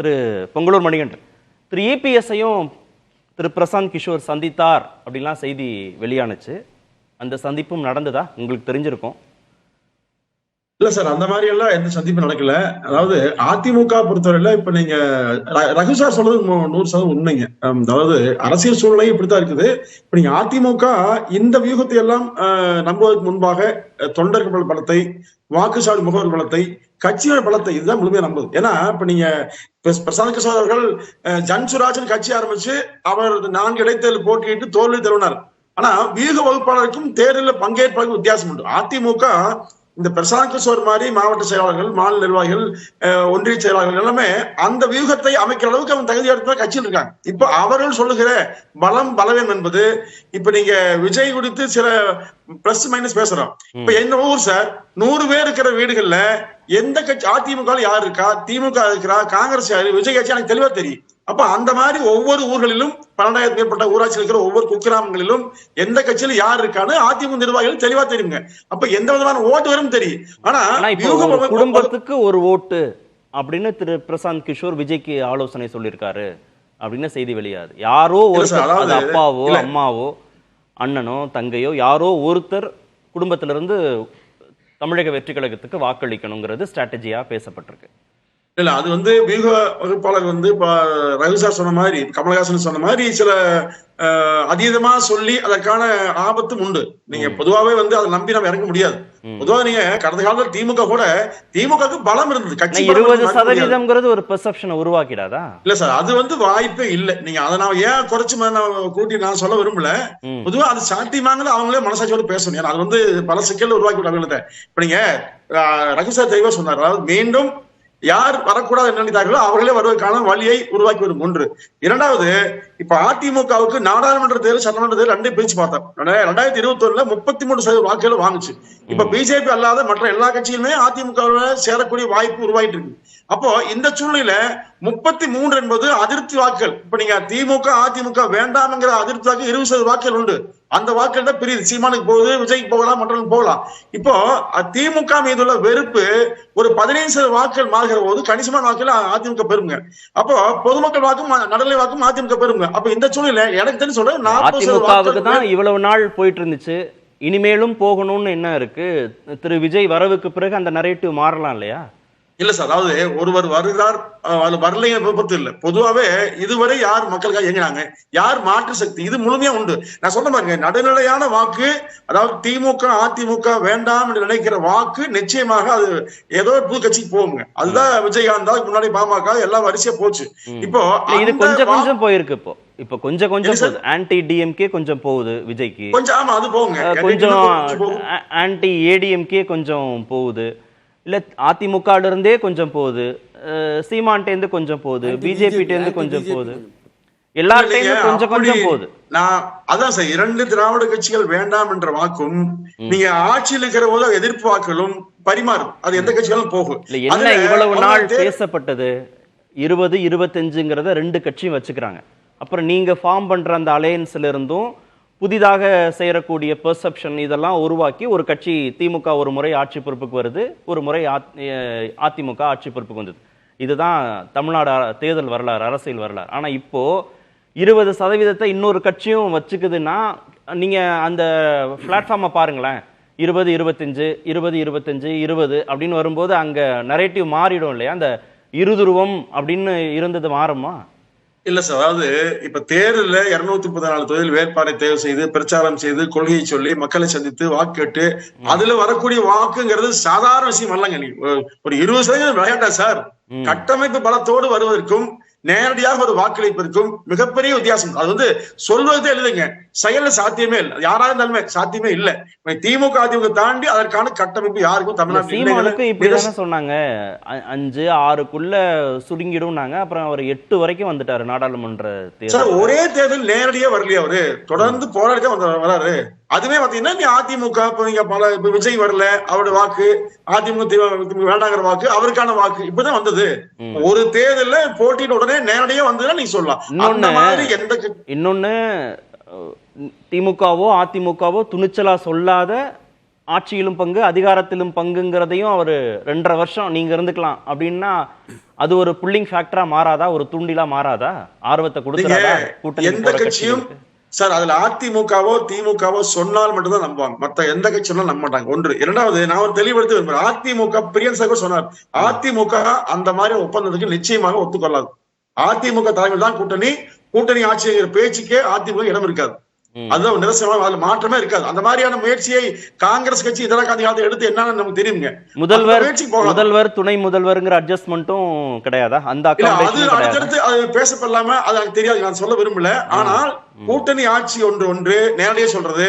திரு பொங்கலூர் மணிகண்டன். திரு இபிஎஸ்ஐயும் திரு பிரசாந்த் கிஷோர் சந்தித்தார் அப்படிலாம் செய்தி வெளியானுச்சு. அந்த சந்திப்பும் நடந்ததா? உங்களுக்கு தெரிஞ்சிருக்கும். இல்ல சார் அந்த மாதிரி எல்லாம் எந்த சந்திப்பு நடக்கல. அதாவது அதிமுக பொறுத்தவரையில இப்ப நீங்க ரகு சார் சொல்றது நூறு சதவீதம் உண்மைங்க. அதாவது அரசியல் சூழ்நிலை இப்படித்தான் இருக்குது. இப்ப நீங்க அதிமுக இந்த வியூகத்தை எல்லாம் நம்புவதற்கு முன்பாக தொண்டர்கள் பலத்தை வாக்குச்சாவடி முகவர் பலத்தை கட்சியோட பலத்தை இதுதான் முழுமையா நம்புது. ஏன்னா இப்ப நீங்க பிரசாந்த் கிஷோர் அவர்கள் ஜன்சுராஜன் ஜன் சுராஜன் கட்சி ஆரம்பிச்சு அவர் நான்கு இடைத்தேர்தல் போட்டியிட்டு தோல்வி தருவினார் ஆனா வியூக வகுப்பாளருக்கும் தேர்தலில் பங்கேற்பதற்கு வித்தியாசம் உண்டு. அதிமுக இந்த பிரசாந்த் கிஷோர் மாதிரி மாவட்ட செயலாளர்கள் மாநில நிர்வாகிகள் ஒன்றிய செயலாளர்கள் எல்லாமே அந்த வியூகத்தை அமைக்கிற அளவுக்கு அவங்க தகுதி எடுத்த கட்சியில் இருக்காங்க. இப்ப அவர்கள் சொல்லுகிற பலம் பலவீனம் என்பது இப்ப நீங்க விஜய் குறித்து சில பிளஸ் மைனஸ் பேசுறோம். இப்ப என்ன ஊர் சார் நூறு பேர் இருக்கிற வீடுகள்ல எந்த கட்சி அதிமுக யார் இருக்கா திமுக இருக்கிறா காங்கிரஸ் யாரு விஜய் கட்சி எனக்கு தெளிவா தெரியும். அப்ப அந்த மாதிரி ஒவ்வொரு ஊர்களிலும் பன்னெண்டாயிரத்து மேற்பட்ட ஊராட்சியில் இருக்கிற ஒவ்வொரு குக்கிராமங்களிலும் எந்த கட்சியில யார் இருக்கான்னு அதிமுக நிர்வாகிகள் தெளிவா தெரியுங்க. அப்ப எந்த விதமான ஓட்டு வரும் தெரியும் ஆனா ஒரு குடும்பத்துக்கு ஒரு ஓட்டு அப்படின்னு திரு பிரசாந்த் கிஷோர் விஜய்க்கு ஆலோசனை சொல்லியிருக்காரு அப்படின்னு செய்தி வெளியாது யாரோ அதாவது- அப்பாவோ. அம்மாவோ அண்ணனோ தங்கையோ யாரோ ஒருத்தர் குடும்பத்திலிருந்து தமிழக வெற்றி கழகத்துக்கு வாக்களிக்கணுங்கிறது ஸ்ட்ராட்டஜியா பேசப்பட்டிருக்கு. இல்ல அது வந்து வியூக வகுப்பாளர் வந்து இப்ப ரவி சார் சொன்ன மாதிரி கமலஹாசன் சொன்ன மாதிரி சில அதீதமா சொல்லி அதற்கான ஆபத்தும் உண்டு. நீங்க பொதுவாவே வந்து அதை நம்பி நம்ம இறங்க முடியாது. பொதுவா நீங்க கடந்த காலத்துல திமுக கூட திமுகவுக்கு பலம் இருந்தது. கட்சி இருபது. சதவீதம்ங்கிறது ஒரு பெர்செப்ஷனை உருவாக்கிடாதா? இல்ல சார் அது வந்து வாய்ப்பே இல்ல. நீங்க அதை நான் ஏன் குறைச்சு கூட்டி நான் சொல்ல விரும்பல. பொதுவா அது சாத்தியமாங்கிறது அவங்களே மனசாட்சியோட பேசணும். ஏன்னா அது வந்து பல சிக்கல் உருவாக்கி விட்டாங்க இப்ப நீங்க அஹ், ரகு சார் தெளிவா சொன்னார். அதாவது மீண்டும் யார் வரக்கூடாது நினைத்தார்களோ அவர்களே வருவதற்கான வழியை உருவாக்கி வரும் ஒன்று. இரண்டாவது இப்ப அதிமுகவுக்கு நாடாளுமன்ற தேர்தல் சட்டமன்ற தேர்தல் ரெண்டே பிரிச்சு பார்த்தோம். ரெண்டா- ரெண்டாயிரத்தி இருபத்தி ஒண்ணுல முப்பத்தி மூணு சதவீத வாக்குகள் வாங்குச்சு. இப்ப பிஜேபி அல்லாத மற்ற எல்லா கட்சிகளுமே அதிமுக சேரக்கூடிய வாய்ப்பு உருவாயிட்டு இருக்கு. அப்போ இந்த சூழ்நிலையில முப்பத்தி மூன்று என்பது அதிருப்தி வாக்குகள். இப்ப நீங்க திமுக அதிமுக வேண்டாம்ங்கிற அதிருப்தி வாக்கு இருபது சதவீத வாக்குகள் உண்டு. அந்த வாக்குகள் தான் பிரியுது. சீமானுக்கு போகுது விஜய்க்கு போகலாம் மற்றவங்களுக்கு போகலாம். இப்போ திமுக மீதுள்ள வெறுப்பு ஒரு பதினைந்து சதவீத வாக்குகள் மாறுகிற போது கணிசமான வாக்குகள் அதிமுக பெறுங்க. அப்போ பொதுமக்கள் வாக்கும் நடுநிலை வாக்கும் அதிமுக பெறுங்க. அப்ப இந்த சூழ்நிலை எனக்கு தெரிஞ்சு சொல்றேன் அதிமுகவுக்கு தான் இவ்வளவு நாள் போயிட்டு இருந்துச்சு இனிமேலும் போகணும்னு என்ன இருக்கு? திரு. விஜய் வரவுக்கு பிறகு அந்த நரேட்டிவ் மாறலாம் இல்லையா? இல்ல சார் அதாவது ஒருவர் வருகிறார் வரலைங்க விபத்து இல்ல. பொதுவாவே இதுவரை யார் மக்களுக்காக இயங்கினாங்க? யார் மாற்று சக்தி? இது முழுமையா உண்டு. நான் சொன்ன பாருங்க நடுநிலையான வாக்கு அதாவது திமுக அதிமுக வேண்டாம் என்று நினைக்கிற வாக்கு நிச்சயமாக அது ஏதோ ஒரு புது கட்சிக்கு போகுங்க. அதுதான் விஜயகாந்த் முன்னாடி பாமக எல்லாம் வரிசையா போச்சு. இப்போ இது கொஞ்சம் கொஞ்சம் போயிருக்கு இப்போ. இப்போ கொஞ்சம் கொஞ்சம். போகுது. ஆன்டி டிஎம்கே கொஞ்சம் போகுது விஜய்க்கு. கொஞ்சம் ஆமா அது போகுங்க. கொஞ்சம் ஆன்டி ஏடிஎம்கே கொஞ்சம் போகுது. இல்ல அதிமுகல இருந்தே கொஞ்சம் போகுது. அஹ், சீமான்ட்டேந்து கொஞ்சம் போகுது. பிஜேபி இருந்து கொஞ்சம் போகுது. எல்லார்ட்டையும் கொஞ்சம் கொஞ்சம் போகுது. நான் அதான் சார் இரண்டு திராவிட கட்சிகள் வேண்டாம் என்ற வாக்கும் நீங்க ஆட்சியில் இருக்கிற போது எதிர்ப்பு வாக்குகளும் பரிமாறும். அது எந்த கட்சிகளும் போகும் என்ன இவ்வளவு நாள் பேசப்பட்டது? இருபது இருபத்தஞ்சுங்கிறத ரெண்டு கட்சியும் வச்சுக்கிறாங்க. அப்புறம் நீங்க ஃபார்ம் பண்ற அந்த அலையன்ஸ்ல இருந்தும் புதிதாக சேரக்கூடிய பெர்செப்ஷன் இதெல்லாம் உருவாக்கி ஒரு கட்சி திமுக ஒரு முறை ஆட்சி பொறுப்புக்கு வருது ஒரு முறை அ- அதிமுக ஆட்சி பொறுப்புக்கு வந்தது. இதுதான் தமிழ்நாடு தேர்தல் வரலாறு அரசியல் வரலாறு. ஆனால் இப்போது இருபது சதவீதத்தை இன்னொரு கட்சியும் வச்சுக்குதுன்னா நீங்கள் அந்த பிளாட்ஃபார்மை பாருங்களேன். இருபது இருபத்தஞ்சு இருபது இருபத்தஞ்சு இருபது அப்படின்னு வரும்போது அங்கே நரேட்டிவ் மாறிடும் இல்லையா? அந்த இருதுருவம் அப்படின்னு இருந்தது மாறுமா? இல்ல சார் அதாவது இப்ப தேர்தல்ல இருநூத்தி முப்பத்தி நாலு தொழில் வேட்பாளரை தேர்வு செய்து பிரச்சாரம் செய்து கொள்கையை சொல்லி மக்களை சந்தித்து வாக்கு கேட்டு அதுல வரக்கூடிய வாக்குங்கிறது சாதாரண விஷயம் அல்லங்க. நீ ஒரு- இருபது சதவீதம் விளையாட்டா சார். கட்டமைப்பு பலத்தோடு வருவதற்கும் நேரடியாக ஒரு வாக்களிப்பிற்கும் மிகப்பெரிய வித்தியாசம். அது வந்து சொல்வது எழுதுங்க செயல்ல சாத்தியமே இல்லை. யாரா இருந்தாலுமே சாத்தியமே இல்லை. திமுக அதிமுக தாண்டி அதற்கான கட்டமைப்பு யாருக்கும் இப்படிதானே சொன்னாங்க. அஞ்சு ஆறுக்குள்ள சுருங்கிடும்னாங்க. அப்புறம் அவர் எட்டு வரைக்கும் வந்துட்டாரு நாடாளுமன்ற தேர்தல். ஒரே தேர்தல் நேரடியா வரலையா அவரு. தொடர்ந்து போராடி தான் வந்து வராரு. அதுவே பாத்தீங்கன்னா நீ அதிமுக இப்ப நீங்க பல இப்ப விஜய் வரல அவருடைய வாக்கு அதிமுக வேண்டாங்கிற வாக்கு அவருக்கான வாக்கு இப்பதான் வந்தது. ஒரு தேர்தல்ல போட்டியிட உடனே நேரடியா வந்ததுன்னா நீங்க சொல்லலாம். இன்னொன்னு- எந்த இன்னொன்னு திமுகவோ அதிமுகவோ துணிச்சலா சொல்லாத ஆட்சியிலும் பங்கு அதிகாரத்திலும் பங்குங்கிறதையும் அவர் ரெண்டரை வருஷம் நீங்க இருந்துக்கலாம் அப்படின்னா அது ஒரு புல்லிங் ஃபேக்டரா மாறாதா? ஒரு தூண்டிலா மாறாதா? ஆர்வத்தை கொடுத்துறாதா கூட்டணி எந்த கட்சியும் சார் அதுல அதிமுகவோ திமுகவோ சொன்னால் மட்டும்தான் நம்புவாங்க. மத்த எந்த கட்சி சொன்னாலும் நம்ப மாட்டாங்க. ஒன்று. இரண்டாவது நான் ஒரு தெளிவுபடுத்தி விரும்புறேன். அதிமுக பிரியன் சாகர் சொன்னார். அதிமுக அந்த மாதிரி ஒப்பந்தத்துக்கு நிச்சயமாக ஒத்துக்கொள்ளாது. அதிமுக தலைமையில் தான் கூட்டணி. கூட்டணி ஆட்சிங்கிற பேச்சுக்கே அதிமுக இடம் இருக்காது. அதுதான் நிரசனமா அதுல மாற்றமே இருக்காது. அந்த மாதிரியான முயற்சியை காங்கிரஸ் கட்சி இதர காந்தி காலத்தை எடுத்து என்னன்னு நமக்கு தெரியுங்க. முதல்வர். முதல்வர் துணை முதல்வர்ங்கிற அட்ஜஸ்ட்மெண்ட்டும் கிடையாதா? அந்த அது அடுத்தடுத்து அது பேசப்படலாம அது எனக்கு தெரியாது. நான் சொல்ல விரும்பல. ஆனால் கூட்டணி ஆட்சி ஒன்று ஒன்று நேரடியா சொல்றது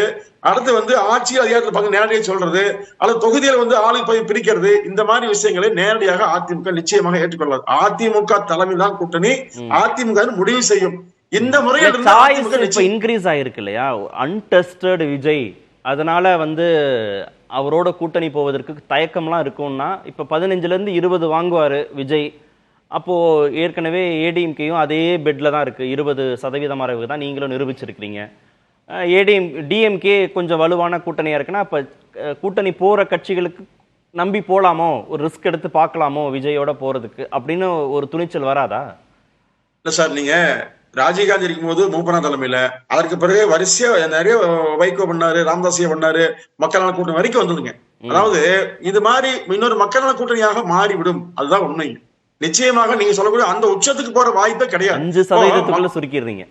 அடுத்து வந்து ஆட்சி அதிகாரத்தில் பங்கு நேரடியாக சொல்றது அல்லது தொகுதியில் வந்து ஆளு போய் பிரிக்கிறது இந்த மாதிரி விஷயங்களை நேரடியாக அதிமுக நிச்சயமாக ஏற்றுக்கொள்ளாது. அதிமுக தலைமை தான் கூட்டணி அதிமுக முடிவு செய்யும். இந்த முறையில் சாய்ஸ் இப்ப இன்க்ரீஸ் ஆயிருக்கு இல்லையா? அன்டெஸ்டட் விஜய். அதனால வந்து அவரோட கூட்டணி போவதற்கு தயக்கம்லாம் இருக்கும்னா இப்ப பதினஞ்சுல இருந்து இருபது வாங்குவாரு விஜய். அப்போ ஏற்கனவே ஏடிஎம்கேயும் அதே பெட்ல தான் இருக்கு. இருபது சதவீதம் அளவு தான் நீங்களும் நிரூபிச்சிருக்கிறீங்க. ஏடிஎம் டிஎம்கே கொஞ்சம் வலுவான கூட்டணியா இருக்குன்னா அப்ப அஹ், கூட்டணி போற கட்சிகளுக்கு நம்பி போலாமோ? ஒரு ரிஸ்க் எடுத்து பார்க்கலாமோ விஜயோட போறதுக்கு? அப்படின்னு ஒரு துணிச்சல் வராதா? இல்ல சார் நீங்க ராஜீவ்காந்தி இருக்கும்போது மூப்பனா தலைமையில. அதற்கு பிறகு வரிசையா நிறைய வைகோ பண்ணாரு ராமதாசிய பண்ணாரு மக்கள் நல கூட்டணி வரைக்கும் வந்ததுங்க. அதாவது இது மாதிரி இன்னொரு மக்கள் நல கூட்டணியாக மாறிவிடும். அதுதான் உண்மை. நிச்சயமாக நீங்க சொல்லக்கூடிய அந்த உச்சத்துக்கு போற வாய்ப்பே கிடையாது. சுருக்கிடுறீங்க.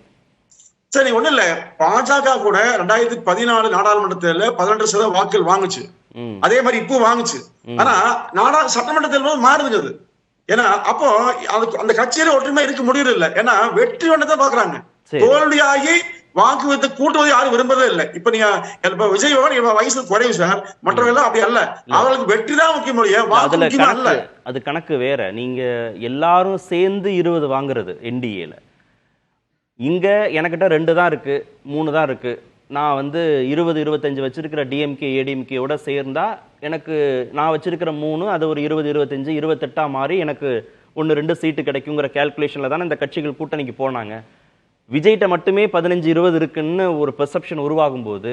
சரி ஒண்ணு இல்ல. பாஜக கூட ரெண்டாயிரத்தி பதினாலு நாடாளுமன்ற தேர்தல பதினெட்டு சதவீத வாக்குகள் வாங்குச்சு. அதே மாதிரி இப்போ வாங்குச்சு. ஆனா நாடா சட்டமன்ற தேர்தல் மாறுதுங்க அது. ஏன்னா அப்போ அதுக்கு அந்த கட்சியில ஒற்றுமை இருக்க முடியல இல்ல. ஏன்னா வெற்றி தான் பாக்குறாங்க. தோல்வியாகி வாக்கு வித்து கூட்டுவது யாரும் விரும்புறதே இல்ல. இப்ப நீங்க இப்ப விஜயோட இவன் வயசு குறைவு சார் மற்றவங்க அப்படி அல்ல. அவர்களுக்கு வெற்றி தான் முக்கியம் இல்லையா அல்ல. அது கணக்கு வேற. நீங்க எல்லாரும் சேர்ந்து இருபது வாங்குறது என்டிஏல இங்க எனக்கிட்ட ரெண்டு தான் இருக்கு மூணு தான் இருக்கு. நான் வந்து இருபது இருபத்தஞ்சு வச்சிருக்கிற டிஎம்கே ஏடிஎம்கேயோட சேர்ந்தா எனக்கு நான் வச்சிருக்கிற மூணு அது ஒரு இருபது இருபத்தஞ்சு இருபத்தெட்டாம் மாறி எனக்கு ஒன்று ரெண்டு சீட்டு கிடைக்குங்கிற கேல்குலேஷனில் தானே இந்த கட்சிகள் கூட்டணிக்கு போனாங்க. விஜய்கிட்ட மட்டுமே பதினஞ்சு இருபது இருக்குன்னு ஒரு பெர்செப்ஷன் உருவாகும் போது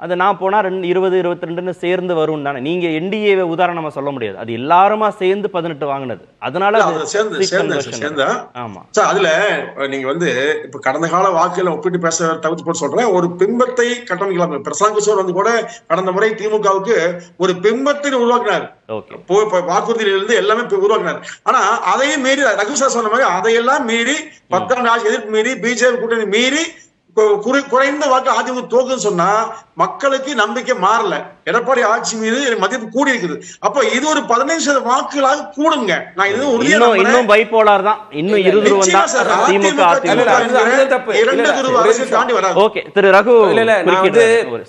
அது நான் போனா ரெண்டு இருபது இருபத்தி ரெண்டுன்னு சேர்ந்து வரும் தானே. நீங்க என்டிஏவை உதாரணமா சொல்ல முடியாது. அது எல்லாருமா சேர்ந்து பதினெட்டு வாங்கினது. அதனால அது அது சேர்ந்து சேர்ந்து conversion. சேர்ந்தா ஆமா. சார் அதுல நீங்க வந்து இப்ப கடந்த கால வாக்குகளை ஒப்பிட்டு பேச தவிர்த்து போட்டு சொல்றேன். ஒரு பிம்பத்தை கட்டமைக்கலாம். பிரசாந்த் கிஷோர் வந்து கூட கடந்த முறை திமுகவுக்கு ஒரு பிம்பத்தை உருவாக்கினார். ஓகே. போ- இப்ப வாக்குறுதியில இருந்து எல்லாமே உருவாக்கினார். ஆனா அதையும் மீறி ரகு சார் சொன்ன மாதிரி அதையெல்லாம் மீறி பத்தாண்டு ஆட்சி எதிர்ப்பு மீறி பிஜேபி கூட்டணி மீறி குறை- குறைந்த வாக்கு அதிமுக தோக்குன்னு சொன்னா மக்களுக்கு நம்பிக்கை மாறல. எடப்பாடி ஆட்சி மீது மதிப்பு கூடி இருக்குது அப்ப இது ஒரு பதினைந்து சதவீத வாக்குகளாக கூடுங்க. நான் இது இன்னும். இன்னும் பைப்போலார் தான். இன்னும் இரு துருவம் நிச்சயமா தான் சார், திமுக ஓகே திரு ரகு.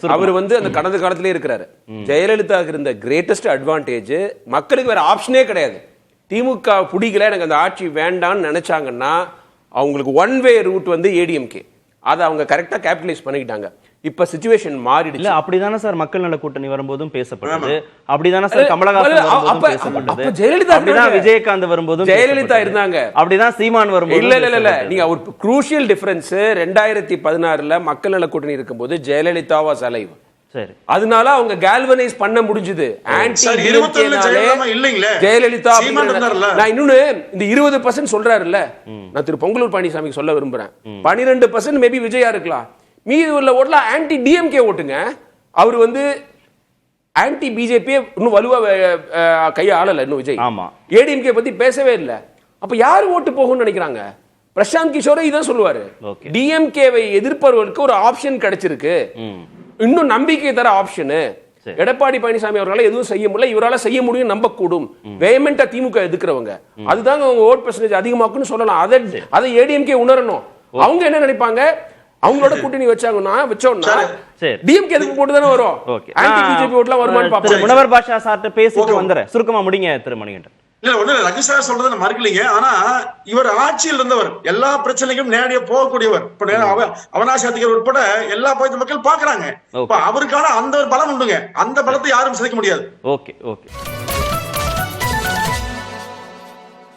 அவர் வந்து அந்த கடந்த காலத்திலே இருக்கிறாரு. ஜெயலலிதாவுக்கு இருந்த கிரேட்டஸ்ட் அட்வான்டேஜ் மக்களுக்கு வேற ஆப்ஷனே கிடையாது. திமுக பிடிக்கல எனக்கு அந்த ஆட்சி வேண்டாம்னு நினைச்சாங்கன்னா அவங்களுக்கு ஒன் வே ரூட் வந்து ஏடிஎம்கே அதை அவங்க கரெக்டா கேபிட்டலைஸ் பண்ணிக்கிட்டாங்க. இப்ப சுச்சுவேஷன் இல்ல மாறிடுச்சு அப்படிதானே சார் மக்கள் நல கூட்டணி வரும்போதும் பேசப்பட்டது அப்படிதானே சார் இல்ல, கமலஹாசன் இல்ல, பேசப்பட்டது அப்ப ஜெயலலிதா அப்படிதான் இருந்தாங்க. விஜயகாந்த் வரும்போதும் ஜெயலலிதா. இருந்தாங்க. அப்படிதான் சீமான் வரும்போது இல்ல இல்ல இல்ல, இல்ல நீங்க ஒரு குரூஷியல் டிஃபரன்ஸ் ரெண்டாயிரத்தி பதினாறுல மக்கள் நல கூட்டணி இருக்கும்போது ஜெயலலிதா வாஸ் அலைவ் அதனால அவங்க கால்வனைஸ் பண்ண முடிஞ்சது. ஜெயலலிதா இல்லைங்களே. ஜெயலலிதா சீமான் அப்படிங்கிறத- இருந்தார்ல. நான் இன்னொன்னு இந்த இருபது பர்சன்ட் சொல்றாருல்ல. நான் திரு பொங்கலூர் பழனிசாமிக்கு சொல்ல விரும்புறேன். பனிரெண்டு பர்சன்ட் மேபி விஜயா இருக்கலாம். மீதி உள்ள ஓட்டுல ஆன்டி டிஎம்கே ஓட்டுங்க. அவர் வந்து ஆன்டி பிஜேபி இன்னும் வலுவா கையை ஆளல இன்னும் விஜய். ஆமா. ஏடிஎம்கே பத்தி பேசவே இல்ல. அப்ப யாரு ஓட்டு போகும்னு நினைக்கிறாங்க? பிரசாந்த் கிஷோரே இதான் சொல்லுவாரு. டிஎம்கேவை எதிர்ப்பவர்களுக்கு ஒரு ஆப்ஷன் கிடைச்சிருக்கு. இன்னும் நம்பிக்கை தர ஆப்ஷனு. எடப்பாடி பழனிசாமி அவரால எதுவும் செய்ய முடியல. இவரால செய்ய முடியும் நம்பக்கூடும். வேமெண்டா திமுக எதுக்குறவங்க? அதுதாங்க அவங்க ஓட் பெர்சன்டேஜ் அதிகமாக்குன்னு சொல்லலாம். அதை அதை ஏடிஎம்கே உணரணும். அவங்க என்ன நினைப்பாங்க? அவங்களோட கூட்டணி வச்சாங்கன்னா வச்சோம்னா சரி. டிஎம்கே எதுக்கு போட்டு தானே வரும். ஓகே. ஆன்டி பிஜேபி ஓட்லாம் வருமான்னு திரு பாப்போம் முனவர் பாஷா சார்ட்ட பேசிட்டு. வந்துறேன் சுருக்கமா முடிங்க திரு மணிகண்டன் இல்ல ஒண்ணு இல்ல. ரகு சார் சொல்றதை மறுக்கலீங்க. ஆனா இவர் ஆட்சியில் இருந்தவர். எல்லா பிரச்சனைக்கும் நேரடியா போகக்கூடியவர். இப்ப நேரா அவ அவனாசாதிகள் உட்பட எல்லா பகுதி மக்கள் பாக்குறாங்க இப்ப அவருக்கான அந்த ஒரு பலம் உண்டுங்க. அந்த பலத்தை யாரும் சிதைக்க முடியாது. Okay okay